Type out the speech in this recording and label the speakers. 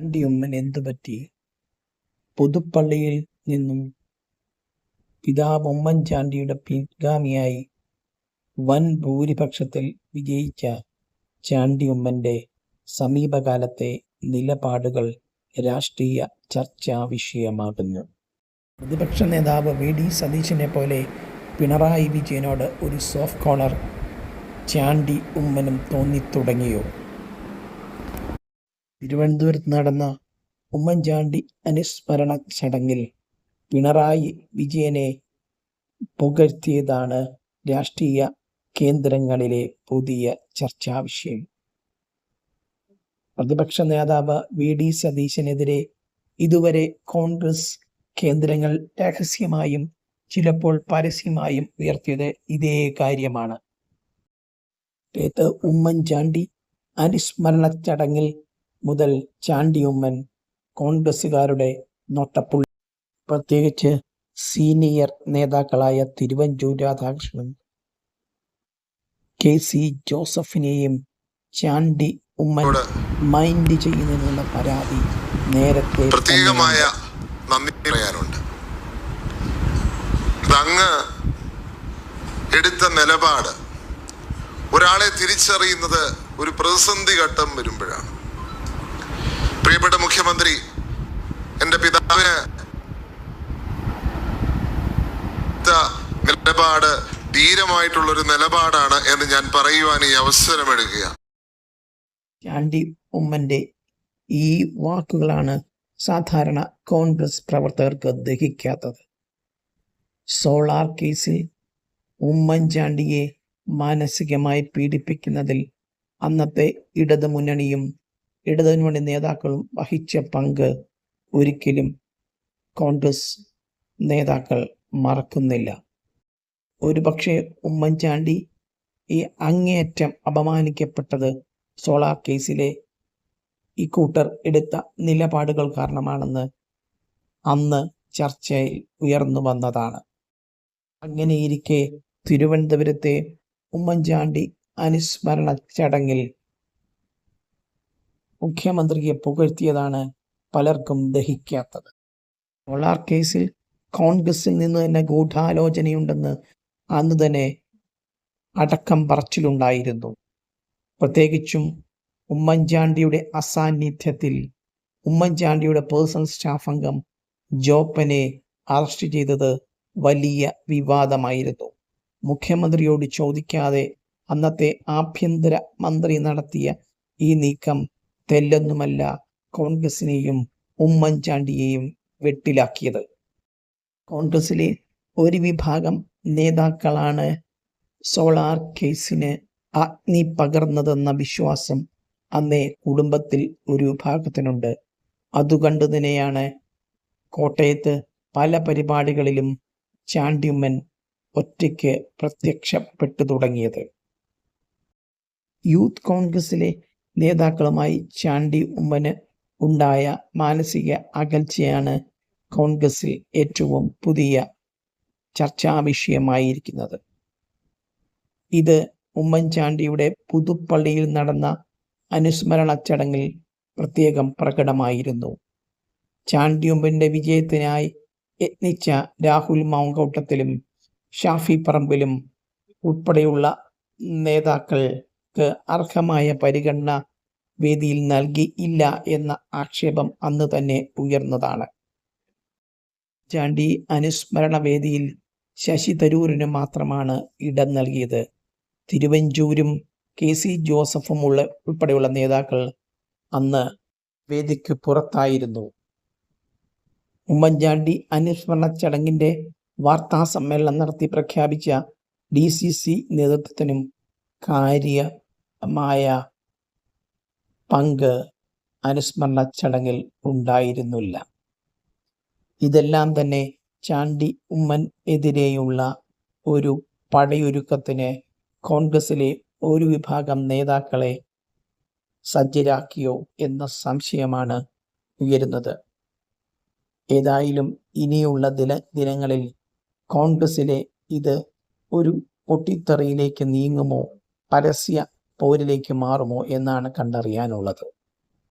Speaker 1: ചാണ്ടിയുമ്മൻ എന്തുപറ്റി പുതുപ്പള്ളിയിൽ നിന്നും പിതാവ് ഉമ്മൻചാണ്ടിയുടെ പിൻഗാമിയായി വൻ ഭൂരിപക്ഷത്തിൽ വിജയിച്ച ചാണ്ടിയുമ്മന്റെ സമീപകാലത്തെ നിലപാടുകൾ രാഷ്ട്രീയ ചർച്ചാ വിഷയമാകുന്നു. പ്രതിപക്ഷ നേതാവ് വി. ഡി. സതീശനെ പോലെ പിണറായി വിജയനോട് ഒരു സോഫ്റ്റ് കോണർ ചാണ്ടി ഉമ്മനും തോന്നിത്തുടങ്ങിയോ? തിരുവനന്തപുരത്ത് നടന്ന ഉമ്മൻചാണ്ടി അനുസ്മരണ ചടങ്ങിൽ പിണറായി വിജയനെ പുകഴ്ത്തിയതാണ് രാഷ്ട്രീയ കേന്ദ്രങ്ങളിലെ പുതിയ ചർച്ചാ വിഷയം. പ്രതിപക്ഷ നേതാവ് വി. ഡി. സതീശനെതിരെ ഇതുവരെ കോൺഗ്രസ് കേന്ദ്രങ്ങൾ രഹസ്യമായും ചിലപ്പോൾ പരസ്യമായും ഉയർത്തിയത് ഇതേ കാര്യമാണ്. ഉമ്മൻചാണ്ടി അനുസ്മരണ ചടങ്ങിൽ മുതൽ ചാണ്ടിയുമ്മൻ കോൺഗ്രസ്സുകാരുടെ നോട്ടപ്പുള്ളി. പ്രത്യേകിച്ച് സീനിയർ നേതാക്കളായ തിരുവഞ്ചൂർ രാധാകൃഷ്ണൻ കെ സി ജോസഫിനെയും ചാണ്ടി ഉമ്മൻ മൈൻഡ് ചെയ്യുന്നതിനുള്ള പരാതി നേരത്തെ
Speaker 2: പ്രത്യേകമായ നന്ദി പറയാനുണ്ട് അങ്ങ് എടുത്ത നിലപാട് ഒരാളെ തിരിച്ചറിയുന്നത് ഒരു പ്രതിസന്ധി ഘട്ടം വരുമ്പോഴാണ്. പ്രിയപ്പെട്ട മുഖ്യമന്ത്രി എന്റെ പിതാവിന് നിലപാട് ധീരമായിട്ടുള്ള ഒരു നിലപാടാണ് എന്ന് ഞാൻ പറയുവാൻ ഈ അവസരമെടുക്കുക
Speaker 1: ചാണ്ടി ഉമ്മന്റെ ഈ വാക്കുകളാണ് സാധാരണ കോൺഗ്രസ് പ്രവർത്തകർക്ക് ദഹിക്കാത്തത്. സോളാർ കേസിൽ ഉമ്മൻചാണ്ടിയെ മാനസികമായി പീഡിപ്പിക്കുന്നതിൽ അന്നത്തെ ഇടതു മുന്നണിയും ഇടതുമുന്നണി നേതാക്കളും വഹിച്ച പങ്ക് ഒരിക്കലും കോൺഗ്രസ് നേതാക്കൾ മറക്കുന്നില്ല. ഒരുപക്ഷെ ഉമ്മൻചാണ്ടി ഈ അങ്ങേയറ്റം അപമാനിക്കപ്പെട്ടത് സോളാർ കേസിലെ ഈ കൂട്ടർ എടുത്ത നിലപാടുകൾ കാരണമാണെന്ന് അന്ന് ചർച്ചയിൽ ഉയർന്നു വന്നതാണ്. അങ്ങനെയിരിക്കെ തിരുവനന്തപുരത്തെ ഉമ്മൻചാണ്ടി അനുസ്മരണ ചടങ്ങിൽ മുഖ്യമന്ത്രിയെ പുകഴ്ത്തിയതാണ് പലർക്കും ദഹിക്കാത്തത്. സോളാർ കേസിൽ കോൺഗ്രസിൽ നിന്ന് തന്നെ ഗൂഢാലോചനയുണ്ടെന്ന് അന്ന് തന്നെ അടക്കം പറച്ചിലുണ്ടായിരുന്നു. പ്രത്യേകിച്ചും ഉമ്മൻചാണ്ടിയുടെ അസാന്നിധ്യത്തിൽ ഉമ്മൻചാണ്ടിയുടെ പേഴ്സണൽ സ്റ്റാഫ് അംഗം ജോപ്പനെ അറസ്റ്റ് ചെയ്തത് വലിയ വിവാദമായിരുന്നു. മുഖ്യമന്ത്രിയോട് ചോദിക്കാതെ അന്നത്തെ ആഭ്യന്തര മന്ത്രി നടത്തിയ ഈ നീക്കം തെല്ലൊന്നുമല്ല കോൺഗ്രസിനെയും ഉമ്മൻചാണ്ടിയെയും വെട്ടിലാക്കിയത്. കോൺഗ്രസിലെ ഒരു വിഭാഗം നേതാക്കളാണ് സോളാർ കേസിന് അഗ്നി പകർന്നതെന്ന വിശ്വാസം അന്നേ കുടുംബത്തിൽ ഒരു വിഭാഗത്തിനുണ്ട്. അതുകണ്ടു തന്നെയാണ് കോട്ടയത്ത് പല പരിപാടികളിലും ചാണ്ടിയമ്മൻ ഒറ്റയ്ക്ക് പ്രത്യക്ഷപ്പെട്ടു തുടങ്ങിയത്. യൂത്ത് കോൺഗ്രസിലെ നേതാക്കളുമായി ചാണ്ടി ഉമ്മന് ഉണ്ടായ മാനസിക അകൽച്ചയാണ് കോൺഗ്രസിൽ ഏറ്റവും പുതിയ ചർച്ചാ വിഷയമായിരിക്കുന്നത്. ഇത് ഉമ്മൻചാണ്ടിയുടെ പുതുപ്പള്ളിയിൽ നടന്ന അനുസ്മരണ ചടങ്ങിൽ പ്രത്യേകം പ്രകടമായിരുന്നു. ചാണ്ടിയുമ്പന്റെ വിജയത്തിനായി യത്നിച്ച രാഹുൽ മാങ്കൂട്ടത്തിലും ഷാഫി പറമ്പിലും ഉൾപ്പെടെയുള്ള നേതാക്കൾക്ക് അർഹമായ പരിഗണന വേദിയിൽ നൽകി ഇല്ല എന്ന ആക്ഷേപം അന്ന് തന്നെ ഉയർന്നതാണ്. ചാണ്ടി അനുസ്മരണ വേദിയിൽ ശശി തരൂരിന് മാത്രമാണ് ഇടം നൽകിയത്. തിരുവഞ്ചൂരും കെ സി ജോസഫും ഉള്ള ഉൾപ്പെടെയുള്ള നേതാക്കൾ അന്ന് വേദിക്ക് പുറത്തായിരുന്നു. ഉമ്മൻചാണ്ടി അനുസ്മരണ ചടങ്ങിന്റെ വാർത്താ സമ്മേളനം നടത്തി പ്രഖ്യാപിച്ച ഡി സി സി നേതൃത്വത്തിനും കാര്യമായ പങ്ക് അനുസ്മരണ ചടങ്ങിൽ ഉണ്ടായിരുന്നില്ല. ഇതെല്ലാം തന്നെ ചാണ്ടി ഉമ്മൻ എതിരെയുള്ള ഒരു പടയൊരുക്കത്തിന് കോൺഗ്രസിലെ ഒരു വിഭാഗം നേതാക്കളെ സജ്ജരാക്കിയോ എന്ന സംശയമാണ് ഉയരുന്നത്. ഏതായാലും ഇനിയുള്ള ദിന ദിനങ്ങളിൽ കോൺഗ്രസിലെ ഇത് ഒരു പൊട്ടിത്തെറിയിലേക്ക് നീങ്ങുമോ? പരസ്യ പോരിലേക്ക് മാറുമോ എന്നാണ് കണ്ടറിയാനുള്ളത്.